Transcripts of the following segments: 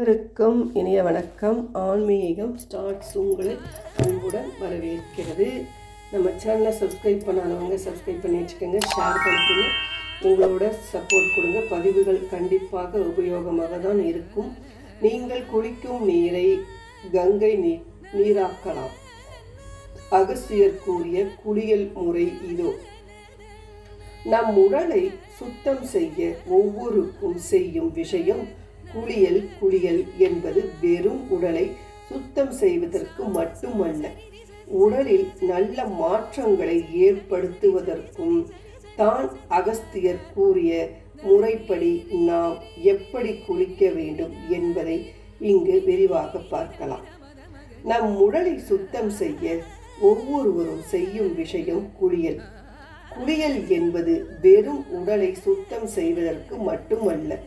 அனைவருக்கும் இனிய வணக்கம். ஆன்மீகம் ஸ்டார்ட்ஸ் உங்களை அன்புடன் வரவேற்கிறது. நம்ம சேனலை சப்ஸ்கிரைப் பண்ணாதவங்க சப்ஸ்கிரைப் பண்ணி வச்சுக்கோங்க. ஷேர் பண்ணிக்கோங்க. உங்களோட சப்போர்ட் கொடுங்க. பதிவுகள் கண்டிப்பாக உபயோகமாக தான் இருக்கும். நீங்கள் குளிக்கும் நீரை கங்கை நீ நீராக்கலாம். அகசியர் கூறிய குளியல் முறை இதோ. நம் உடலை சுத்தம் செய்ய ஒவ்வொருக்கும் செய்யும் விஷயம் குளியல் குளியல் என்பது வெறும் உடலை சுத்தம் செய்வதற்கு மட்டுமல்ல உடலில் நல்ல மாற்றங்களை ஏற்படுத்துவதற்கும் தான் அகஸ்தியர் கூறிய முறைப்படி நாம் எப்படி குளிக்க வேண்டும் என்பதை இங்கு விரிவாக பார்க்கலாம். நம் உடலை சுத்தம் செய்ய ஒவ்வொருவரும் செய்யும் விஷயம் குளியல். குளியல் என்பது வெறும் உடலை சுத்தம் செய்வதற்கு மட்டுமல்ல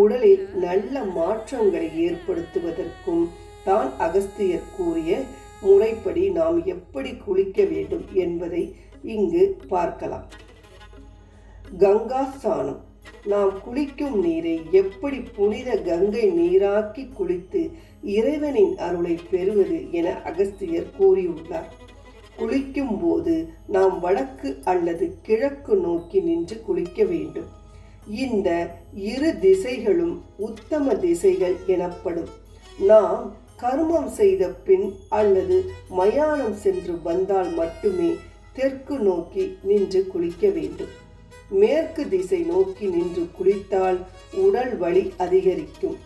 உடலில் நல்ல மாற்றங்களை ஏற்படுத்துவதற்கும் தான் அகஸ்தியர் கூறிய முறைப்படி நாம் எப்படி குளிக்க வேண்டும் என்பதை இங்கு பார்க்கலாம். கங்கா ஸ்நானம். நாம் குளிக்கும் நீரை எப்படி புனித கங்கை நீராக்கி குளித்து இறைவனின் அருளை பெறுவது என அகஸ்தியர் கூறியுள்ளார். குளிக்கும் போது நாம் வடக்கு அல்லது கிழக்கு நோக்கி நின்று குளிக்க வேண்டும். இந்த இரு திசைகளும் உத்தம திசைகள் எனப்படும். நாம் கர்மம் செய்த பின் அல்லது மயானம் சென்று வந்தால் மட்டுமே தெற்கு நோக்கி நின்று குளிக்க வேண்டும். மேற்கு திசை நோக்கி நின்று குளித்தால் உடல் வலி அதிகரிக்கும்.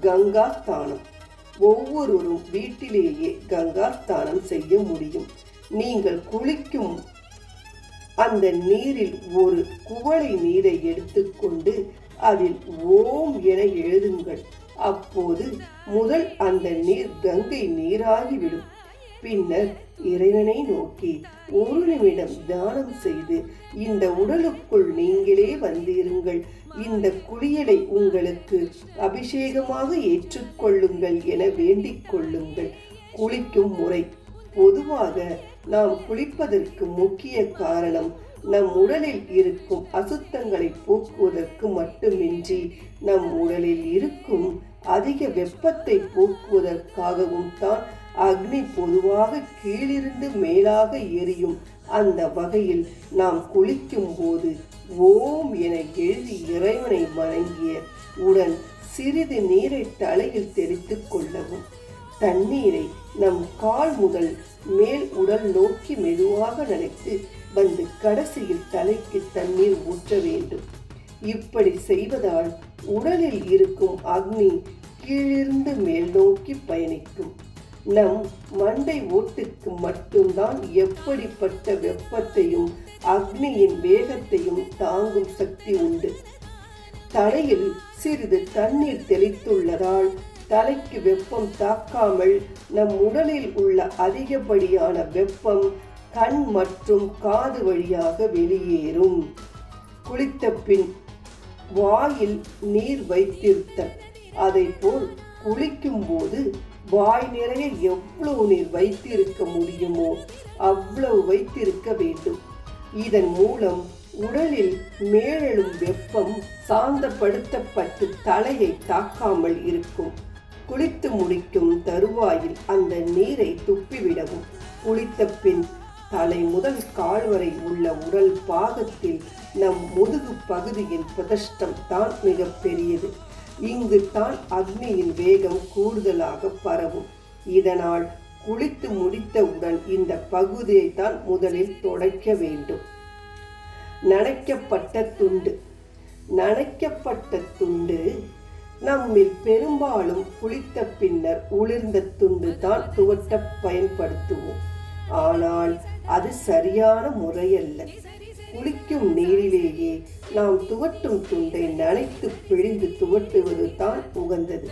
கங்கா ஸ்தானம் ஒவ்வொருவரும் வீட்டிலேயே கங்கா ஸ்தானம் செய்ய முடியும். நீங்கள் குளிக்கும் அந்த நீரில் ஒரு குவளை நீரை எடுத்துக்கொண்டு அதில் ஓம் என எழுதுங்கள். அப்போது முதல் அந்த நீர் கங்கை நீராகிவிடும். பின்னர் இறைவனை நோக்கி ஒரு நிமிடம் தானம் செய்து இந்த உடலுக்குள் நீங்களே வந்திருங்கள். இந்த குளியலை உங்களுக்கு அபிஷேகமாக ஏற்றுக்கொள்ளுங்கள் என வேண்டிக் கொள்ளுங்கள். குளிக்கும் முறை பொதுவாக நாம் குளிப்பதற்கு முக்கிய காரணம் நம் உடலில் இருக்கும் அசுத்தங்களை போக்குவதற்கு மட்டுமின்றி நம் உடலில் இருக்கும் அதிக வெப்பத்தை போக்குவதற்காகவும் தான் அக்னி பொதுவாக கீழிருந்து மேலாக எரியும். அந்த வகையில் நாம் குளிக்கும் போது ஓம் என எழுதி இறைவனை வணங்கிய உடன் சிறிது நீரை தலையில் தெரித்துக் கொள்ளவும். தண்ணீரை நம் கால் முதல் மேல் உடல் நோக்கி மெதுவாக நனைத்து வந்து கடைசியில் தலைக்கு தண்ணீர் ஊற்ற வேண்டும். இப்படி செய்வதால் உடலில் இருக்கும் அக்னி கீழிருந்து மேல் நோக்கி பயணிக்கும். நம் மண்டை ஓட்டுக்கு மட்டும்தான் எப்படிப்பட்ட வெப்பத்தையும் அக்னியின் வேகத்தையும் தாங்கும் சக்தி உண்டு. தலையில் சிறிது தண்ணீர் தெளித்துள்ளதால் தலைக்கு வெப்பம் தாக்காமல் நம் உடலில் உள்ள அதிகப்படியான வெப்பம் கண் மற்றும் காது வழியாக வெளியேறும். குளித்த பின் வாயில் நீர் வைத்திருத்தல். அதை போல் குளிக்கும் போது வாய் நிறைய எவ்வளவு நீர் வைத்திருக்க முடியுமோ அவ்வளவு வைத்திருக்க வேண்டும். இதன் மூலம் உடலில் மேலெழும் வெப்பம் சாந்தப்படுத்தப்பட்டு தலையை தாக்காமல் இருக்கும். குளித்து முடிக்கும் தருவாயில் அந்த நீரை துப்பிவிடவும். குளித்த பின் தலை முதல் கால் வரை உள்ள உடல் பாகத்தில் நம் முதுகு பகுதியின் பிரதிஷ்டம் தான் மிக பெரியது. இங்கு தான் அக்னியின் வேகம் கூடுதலாக பரவும். இதனால் குளித்து முடித்தவுடன் இந்த பகுதியை தான் முதலில் துடைக்க வேண்டும். நனைக்கப்பட்ட துண்டு. நனைக்கப்பட்ட துண்டு நம்மில் பெரும்பாலும் குளித்த பின்னர் உளிர்ந்த துண்டு தான் துவட்ட பயன்படுத்துவோம். ஆனால் அது சரியான முறையல்ல. குளிக்கும் நீரிலேயே நாம் துவட்டும் துண்டை நனைத்து பிழிந்து துவட்டுவது தான் உகந்தது.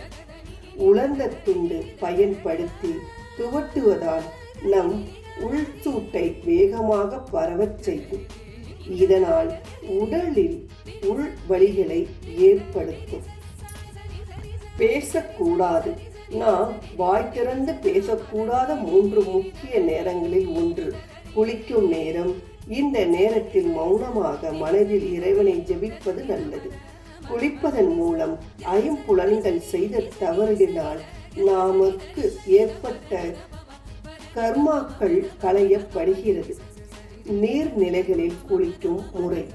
உலர்ந்த துண்டு பயன்படுத்தி துவட்டுவதால் நம் உள்சூட்டை வேகமாக பரவச் செய்யும். இதனால் உடலில் உள் வலிகளை ஏற்படுத்தும். பேசக்கூடாது. நாம் வாய் திறந்து பேசக்கூடாத மூன்று முக்கிய நேரங்களில் ஒன்று குளிக்கும் நேரம். இந்த நேரத்தில் மௌனமாக மனதில் இறைவனை ஜெபிப்பது நல்லது. குளிப்பதன் மூலம் ஐம்புலன்கள் செய்த தவறுகளினால் நமக்கு ஏற்பட்ட கர்மாக்கள் களையப்படுகிறது. நீர்நிலைகளில் குளிக்கும் முறை.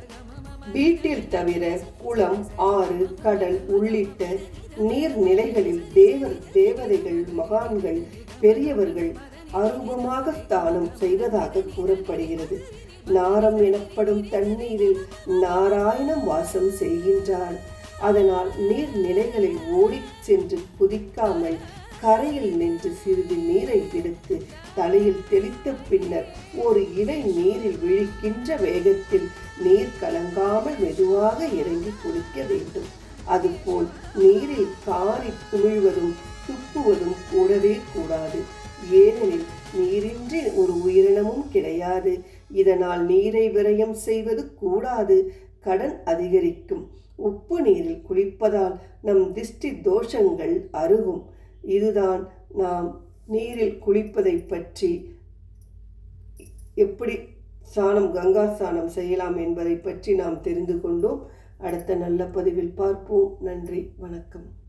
வீட்டில் தவிர குளம் ஆறு கடல் உள்ளிட்ட நீர்நிலைகளில் தேவர் தேவதைகள் மகான்கள் பெரியவர்கள் அரூபமாக ஸ்தானம் செய்வதாக கூறப்படுகிறது. நாரம் எனப்படும் தண்ணீரில் நாராயணம் வாசம் செய்கின்றான் அதனால் நீர்நிலைகளை ஓடிச் சென்று குதிக்காமல் கரையில் நின்று சிறிது நீரை எடுத்து தலையில் தெளித்த பின்னர் ஒரு இலை நீரில் விழிக்கின்ற வேகத்தில் நீர் கலங்காமல் மெதுவாக இறங்கி குளிக்க வேண்டும். அதுபோல் நீரில் காரி குமிழ்வதும் துப்புவதும் கூடவே கூடாது. ஏனெனில் நீரின்றி ஒரு உயிரினமும் கிடையாது. இதனால் நீரை விரயம் செய்வது கூடாது. கடன் அதிகரிக்கும். உப்பு நீரில் குளிப்பதால் நம் திஷ்டி தோஷங்கள் அருகும். இதுதான் நாம் நீரில் குளிப்பதை பற்றி எப்படி சாணம் கங்கா ஸ்நானம் செய்யலாம் என்பதை பற்றி நாம் தெரிந்து கொண்டோம். அடுத்த நல்ல பதிவில் பார்ப்போம். நன்றி வணக்கம்.